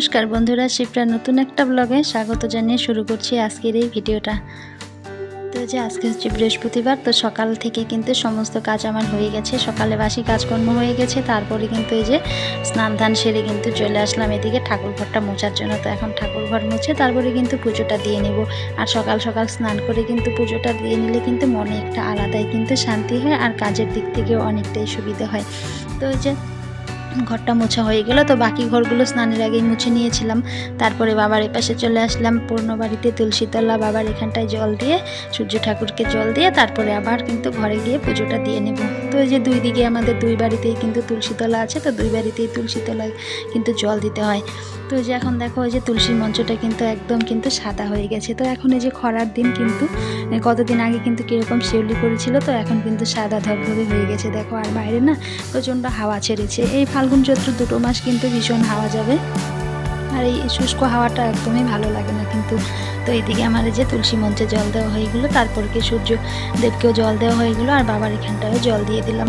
নমস্কার বন্ধুরা, শিপ্রার নতুন একটা ব্লগে স্বাগত জানিয়ে শুরু করছি আজকের এই ভিডিওটা। তো যে আজকে হচ্ছে বৃহস্পতিবার, তো সকাল থেকে কিন্তু সমস্ত কাজ আমার হয়ে গেছে। সকালে বাসি কাজকর্ম হয়ে গেছে, তারপরে কিন্তু এই যে স্নান ধান সেরে কিন্তু চলে আসলাম এদিকে ঠাকুর ঘরটা মোছার জন্য। তো এখন ঠাকুর ঘর মুছে তারপরে কিন্তু পুজোটা দিয়ে নেব। আর সকাল সকাল স্নান করে কিন্তু পুজোটা দিয়ে নিলে কিন্তু মনে একটা আলাদাই কিন্তু শান্তি হয়, আর কাজের দিক থেকেও অনেকটাই সুবিধা হয়। তো যে ঘরটা মোছা হয়ে গেল, তো বাকি ঘরগুলো স্নানের আগেই মুছে নিয়েছিলাম। তারপরে বাবার এপাশে চলে আসলাম পূর্ণ বাড়িতে তুলসীতলা বাবার এখানটায় জল দিয়ে, সূর্য ঠাকুরকে জল দিয়ে, তারপরে আবার কিন্তু ঘরে গিয়ে পুজোটা দিয়ে নেব। তো এই যে দুই দিকে আমাদের দুই বাড়িতেই কিন্তু তুলসীতলা আছে, তো দুই বাড়িতেই তুলসীতলায় কিন্তু জল দিতে হয়। তো যে এখন দেখো ওই যে তুলসীর মঞ্চটা কিন্তু একদম কিন্তু সাদা হয়ে গেছে। তো এখন এই যে খরার দিন কিন্তু কতদিন আগে কিন্তু কীরকম শিউলি করেছিল, তো এখন কিন্তু সাদা ধবধবে হয়ে গেছে। দেখো আর বাইরে না প্রচণ্ড হাওয়া ছেড়েছে। এই ফাল্গুন চৈত্র দুটো মাস কিন্তু ভীষণ হাওয়া যাবে। আর এই শুষ্ক হাওয়াটা একদমই ভালো লাগে না কিন্তু। তো এইদিকে আমার যে তুলসী মঞ্চে জল দেওয়া হয়ে গেলো, তারপর কি সূর্য দেবকেও জল দেওয়া হয়ে গেলো, আর বাবার এখানটাও জল দিয়ে দিলাম।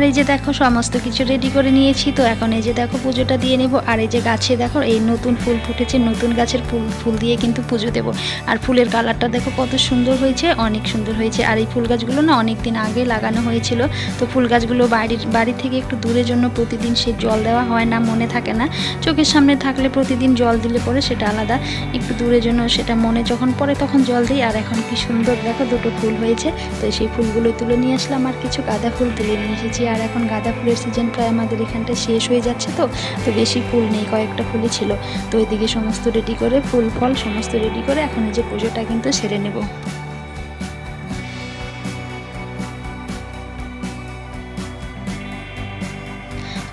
আর এই যে দেখো, সমস্ত কিছু রেডি করে নিয়েছি। তো এখন এই যে দেখো, পুজোটা দিয়ে নেব। আর এই যে গাছে দেখো, এই নতুন ফুল ফুটেছে। নতুন গাছের ফুল ফুল দিয়ে কিন্তু পুজো দেব। আর ফুলের কালারটা দেখো কত সুন্দর হয়েছে, অনেক সুন্দর হয়েছে। আর এই ফুল গাছগুলো না অনেক দিন আগে লাগানো হয়েছিল। তো ফুল গাছগুলো বাড়ির, বাড়ি থেকে একটু দূরের জন্য প্রতিদিন সে জল দেওয়া হয় না, মনে থাকে না। চোখের সামনে থাকলে প্রতিদিন জল দিলে পরে সেটা আলাদা। একটু দূরের জন্য সেটা মনে যখন পড়ে তখন জল দিই। আর এখন কি সুন্দর দেখো, দুটো ফুল হয়েছে। তো সেই ফুলগুলো তুলে নিয়ে আসলাম আর কিছু গাঁদা ফুল তুলে নিয়ে এসেছি আর এখন গাঁদা ফুলের সিজন প্রায় আমাদের এখানটা শেষ হয়ে যাচ্ছে তো তো বেশি ফুল নেই, কয়েকটা ফুলই ছিল। তো ওইদিকে সমস্ত রেডি করে ফুল, ফল সমস্ত রেডি করে এখন এই যে পুজোটা কিন্তু সেরে নেব।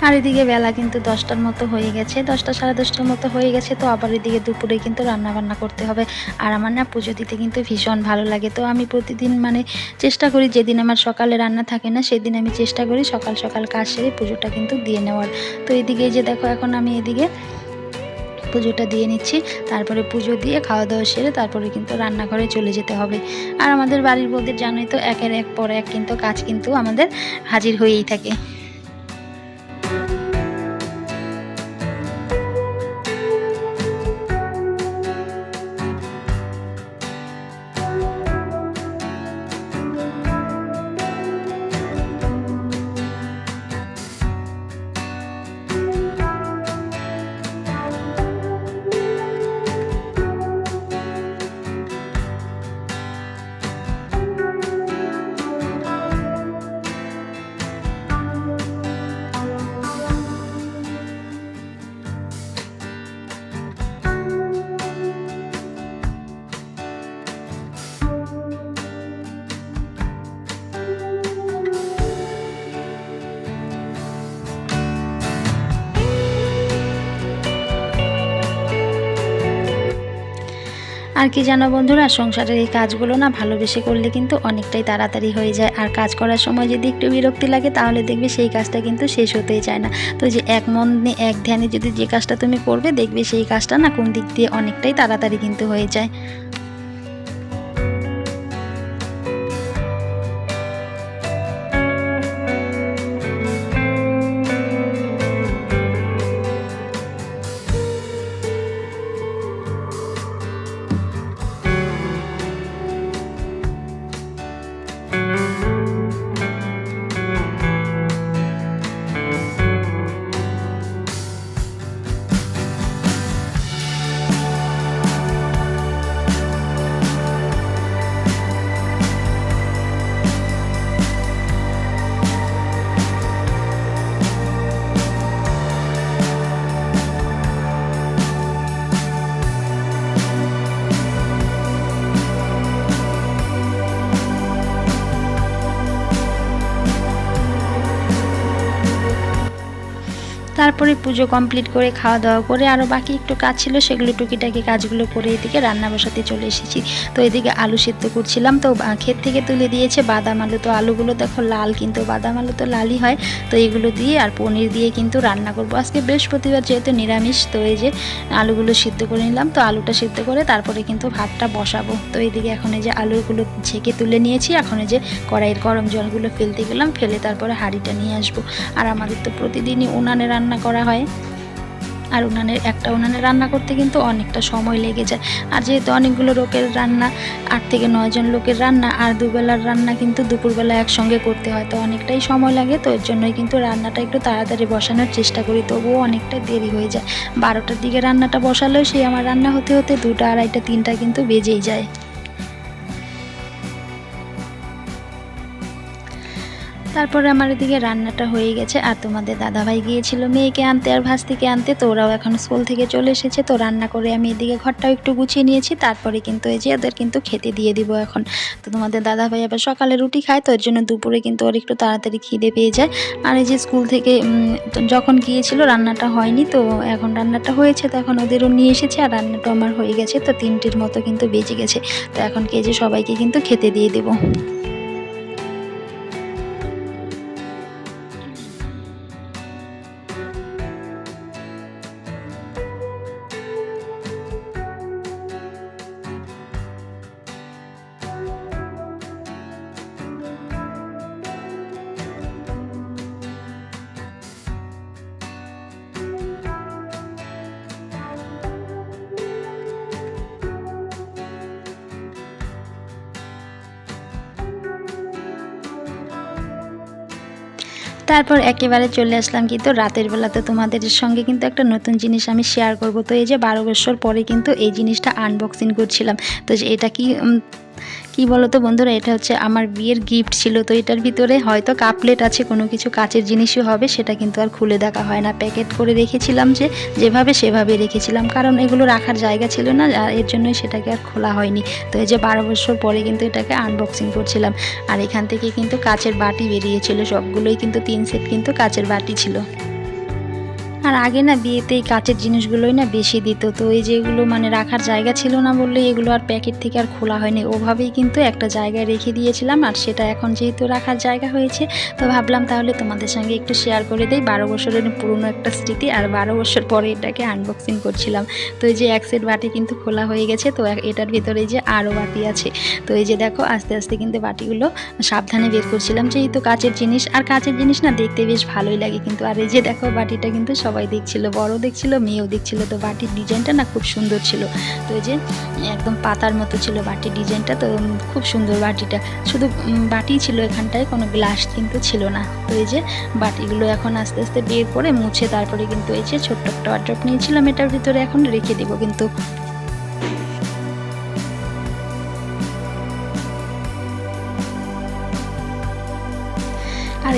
আর এদিকে বেলা কিন্তু দশটার মতো হয়ে গেছে। দশটা, সাড়ে দশটার মতো হয়ে গেছে, তো আবার এদিকে দুপুরে কিন্তু রান্না বান্না করতে হবে। আর আমার না পুজো দিতে কিন্তু ভীষণ ভালো লাগে। তো আমি প্রতিদিন মানে চেষ্টা করি, যেদিন আমার সকালে রান্না থাকে না, সেদিন আমি চেষ্টা করি সকাল সকাল কাজ সেরে পুজোটা কিন্তু দিয়ে নেওয়ার। তো এদিকে যে দেখো, এখন আমি এদিকে পুজোটা দিয়ে নিচ্ছি। তারপরে পুজো দিয়ে খাওয়া দাওয়া সেরে তারপরে কিন্তু রান্নাঘরে চলে যেতে হবে। আর আমাদের বাড়ির বউদের জানোই তো, একের এক পর এক কিন্তু কাজ কিন্তু আমাদের হাজির হয়েই থাকে। আর কি জানো বন্ধুরা, সংসারের এই কাজগুলো না ভালোবেসে করলে কিন্তু অনেকটাই তাড়াতাড়ি হয়ে যায়। আর কাজ করার সময় যদি একটু বিরক্তি লাগে, তাহলে দেখবে সেই কাজটা কিন্তু শেষ হতেই চায় না। তো যে এক মন এক ধ্যানে যদি যে কাজটা তুমি করবে, দেখবে সেই কাজটা না কোন দিক দিয়ে অনেকটাই তাড়াতাড়ি কিন্তু হয়ে যায়। তারপরে পুজো কমপ্লিট করে খাওয়া দাওয়া করে আরও বাকি একটু কাজ ছিল, সেগুলো টুকিটাকি কাজগুলো করে এদিকে রান্না বসাতে চলে এসেছি। তো এদিকে আলু সেদ্ধ করছিলাম, তো ক্ষেত থেকে তুলে দিয়েছে বাদাম, আলু। তো আলুগুলো দেখো লাল কিন্তু, বাদাম, আলু তো লালই হয়। তো এগুলো দিয়ে আর পনির দিয়ে কিন্তু রান্না করব। আজকে বৃহস্পতিবার যেহেতু নিরামিষ, তো এই যে আলুগুলো সিদ্ধ করে নিলাম। তো আলুটা সিদ্ধ করে তারপরে কিন্তু ভাতটা বসাবো। তো এইদিকে এখন এই যে আলুগুলো ছেঁকে তুলে নিয়েছি, এখন এই যে কড়াইয়ের গরম জলগুলো ফেলতে গেলাম, ফেলে তারপরে হাঁড়িটা নিয়ে আসব। আর আমাদের তো প্রতিদিনই উনানে রান্না করা হয়। আর উনানের, একটা উনানে রান্না করতে কিন্তু অনেকটা সময় লেগে যায়। আর যেহেতু অনেকগুলো লোকের রান্না, আট থেকে নয়জন লোকের রান্না, আর দুবেলার রান্না কিন্তু দুপুরবেলা একসঙ্গে করতে হয়, তো অনেকটাই সময় লাগে, তো এর জন্যই কিন্তু রান্নাটা একটু তাড়াতাড়ি বসানোর চেষ্টা করি, তবুও অনেকটা দেরি হয়ে যায়। বারোটার দিকে রান্নাটা বসালেও সেই আমার রান্না হতে হতে দুটো, আড়াইটা, তিনটা কিন্তু বেজেই যায়। তারপরে আমার এদিকে রান্নাটা হয়ে গেছে আর তোমাদের দাদাভাই গিয়েছিল মেয়েকে আনতে আর ভাস্তিকে আনতে, তো ওরাও এখন স্কুল থেকে চলে এসেছে, তো রান্না করে আমি এদিকে ঘরটাও একটু গুছিয়ে নিয়েছি, তারপরে কিন্তু এই যে ওদের কিন্তু খেতে দিয়ে দিব এখন। তো তোমাদের দাদাভাই আবার সকালে রুটি খায়, তো এর জন্য দুপুরে কিন্তু ওর একটু তাড়াতাড়ি খিদে পেয়ে যায়। আর এই যে স্কুল থেকে যখন গিয়েছিল রান্নাটা হয়নি, তো এখন রান্নাটা হয়েছে, তো এখন ওদেরও নিয়ে এসেছে আর রান্নাটা আমার হয়ে গেছে, তো তিনটির মতো কিন্তু বেঁচে গেছে। তো এখন কে যে সবাইকে কিন্তু খেতে দিয়ে দেবো। তারপর একেবারে চলে আসলাম কিন্তু রাতের বেলাতে তোমাদের সঙ্গে কিন্তু একটা নতুন জিনিস আমি শেয়ার করব। তো এই যে বারো বছর পরে কিন্তু এই জিনিসটা আনবক্সিং করছিলাম। তো এটা কি কি বলো তো বন্ধুরা, এটা হচ্ছে আমার বিয়ের গিফট ছিল, তো এটার ভিতরে হয়তো কাপলেট আছে, কোনো কিছু কাচের জিনিসই হবে, সেটা কিন্তু আর খুলে দেখা হয় না। প্যাকেট করে রেখেছিলাম যে, যেভাবে সেভাবে রেখেছিলাম, কারণ এগুলো রাখার জায়গা ছিল না, আর এর জন্যই সেটাকে আর খোলা হয়নি। তো এই যে বারো বছর পরে কিন্তু এটাকে আনবক্সিং করছিলাম, আর এখান থেকে কিন্তু কাচের বাটি বেরিয়েছিল, সবগুলোই কিন্তু তিন সেট কিন্তু কাচের বাটি ছিল। আর আগে না বিয়েতে এই কাচের জিনিসগুলোই না বেশি দিত। তো এই যেগুলো মানে রাখার জায়গা ছিল না বললে এগুলো আর প্যাকেট থেকে আর খোলা হয়নি। ওভাবেই কিন্তু একটা জায়গায় রেখে দিয়েছিলাম আর সেটা এখন যেহেতু রাখার জায়গা হয়েছে, তো ভাবলাম তাহলে তোমাদের সঙ্গে একটু শেয়ার করে দেই। বারো বছরের পুরনো একটা স্মৃতি আর বারো বছর পরে এটাকে আনবক্সিং করছিলাম। তো এই যে এক সেট বাটি কিন্তু খোলা হয়ে গেছে, তো এটার ভিতরে যে আরও বাটি আছে। তো এই যে দেখো আস্তে আস্তে কিন্তু বাটিগুলো সাবধানে বের করছিলাম। যেহেতু কাচের জিনিস, আর কাচের জিনিস না দেখতে বেশ ভালোই লাগে কিন্তু। আর এই যে দেখো বাটিটা কিন্তু সবাই দেখছিল বড় দেখছিল, মেয়েও দেখছিল। তো বাটির ডিজাইনটা না খুব সুন্দর ছিল। তো এই যে, একদম পাতার মতো ছিল বাটির ডিজাইনটা, তো খুব সুন্দর বাটিটা। শুধু বাটি ছিল এখানটায়, কোনো গ্লাস কিন্তু ছিল না। তো এই যে, বাটিগুলো এখন আস্তে আস্তে বের করে মুছে, তারপরে কিন্তু এই যে ছোট্ট একটা ওয়ার্ড্রপ নিয়েছিলাম, এটার ভিতরে এখন রেখে দেবো। কিন্তু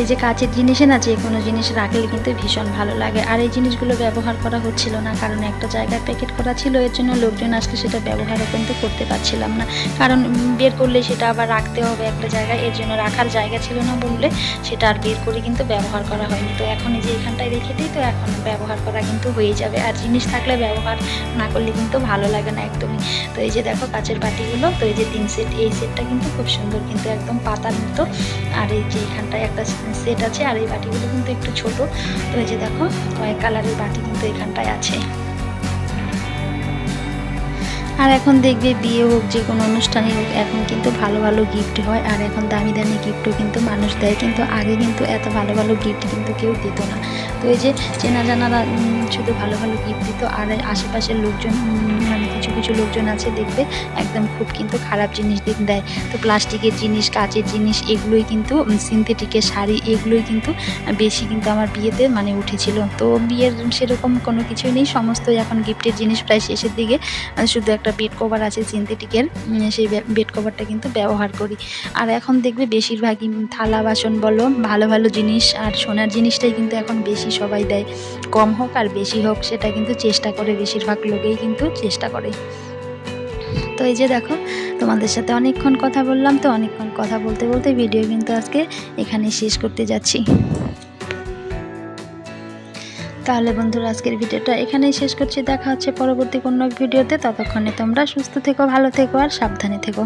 এই যে কাচের জিনিসে না যে কোনো জিনিস রাখলে কিন্তু ভীষণ ভালো লাগে। আর এই জিনিসগুলো ব্যবহার করা হচ্ছিল না, কারণ একটা জায়গায় প্যাকেট করা ছিল, এর জন্য লোকজন আসলে সেটা ব্যবহারও কিন্তু করতে পারছিলাম না। কারণ বের করলে সেটা আবার রাখতে হবে একটা জায়গায়, এর জন্য রাখার জায়গা ছিল না বললে সেটা আর বের করে কিন্তু ব্যবহার করা হয়নি। তো এখন এই যে এখানটায় রেখে দিই, তো এখন ব্যবহার করা কিন্তু হয়ে যাবে। আর জিনিস থাকলে ব্যবহার না করলে কিন্তু ভালো লাগে না একদমই। তো এই যে দেখো কাচের বাটিগুলো, তো এই যে তিন সেট, এই সেটটা কিন্তু খুব সুন্দর, কিন্তু একদম পাতার মতো। আর এই যে এখানটায় একটা সেট আছে আর এই বাটিগুলো কিন্তু একটু ছোট। তো এই যে দেখো, কয়েক কালারের বাটি কিন্তু এখানটায় আছে। আর এখন দেখবে বিয়ে হোক, যে কোনো অনুষ্ঠানে হোক, এখন কিন্তু ভালো ভালো গিফট হয়। আর এখন দামি দামি গিফটও কিন্তু মানুষ দেয়। কিন্তু আগে কিন্তু এত ভালো ভালো গিফট কিন্তু কেউ দিত না। তো এই যে চেনা জানারা শুধু ভালো ভালো গিফট দিত। আর আশেপাশের লোকজন মানে কিছু কিছু লোকজন আছে দেখবে, একদম খুব কিন্তু খারাপ জিনিস দেয়। তো প্লাস্টিকের জিনিস, কাচের জিনিস, এগুলোই কিন্তু সিনথেটিকের শাড়ি, এগুলোই কিন্তু বেশি কিন্তু আমার বিয়েতে মানে উঠেছিল। তো বিয়ের সেরকম কোনো কিছুই নেই। সমস্ত এখন গিফটের জিনিস প্রায় শেষের দিকে শুধু একটা বেড কভার আছে সিনথেটিকের সেই বেড কভারটা কিন্তু ব্যবহার করি। আর এখন দেখবে বেশিরভাগই থালা, বাসন বলো, ভালো ভালো জিনিস আর সোনার জিনিসটাই কিন্তু এখন বেশি সবাই দেয়। কম হোক আর বেশি হোক, সেটা কিন্তু চেষ্টা করে বেশিরভাগ লোকেই কিন্তু চেষ্টা করে। তো এই যে দেখো, তোমাদের সাথে অনেকক্ষণ কথা বললাম তো, অনেকক্ষণ কথা বলতে বলতে ভিডিও কিন্তু আজকে এখানে শেষ করতে যাচ্ছি। তাহলে বন্ধুরা, আজকের ভিডিওটা এখানেই শেষ করছি। দেখা হচ্ছে পরবর্তী কোনো ভিডিওতে ততক্ষণে তোমরা সুস্থ থেকো, ভালো থেকো আর সাবধানে থেকো।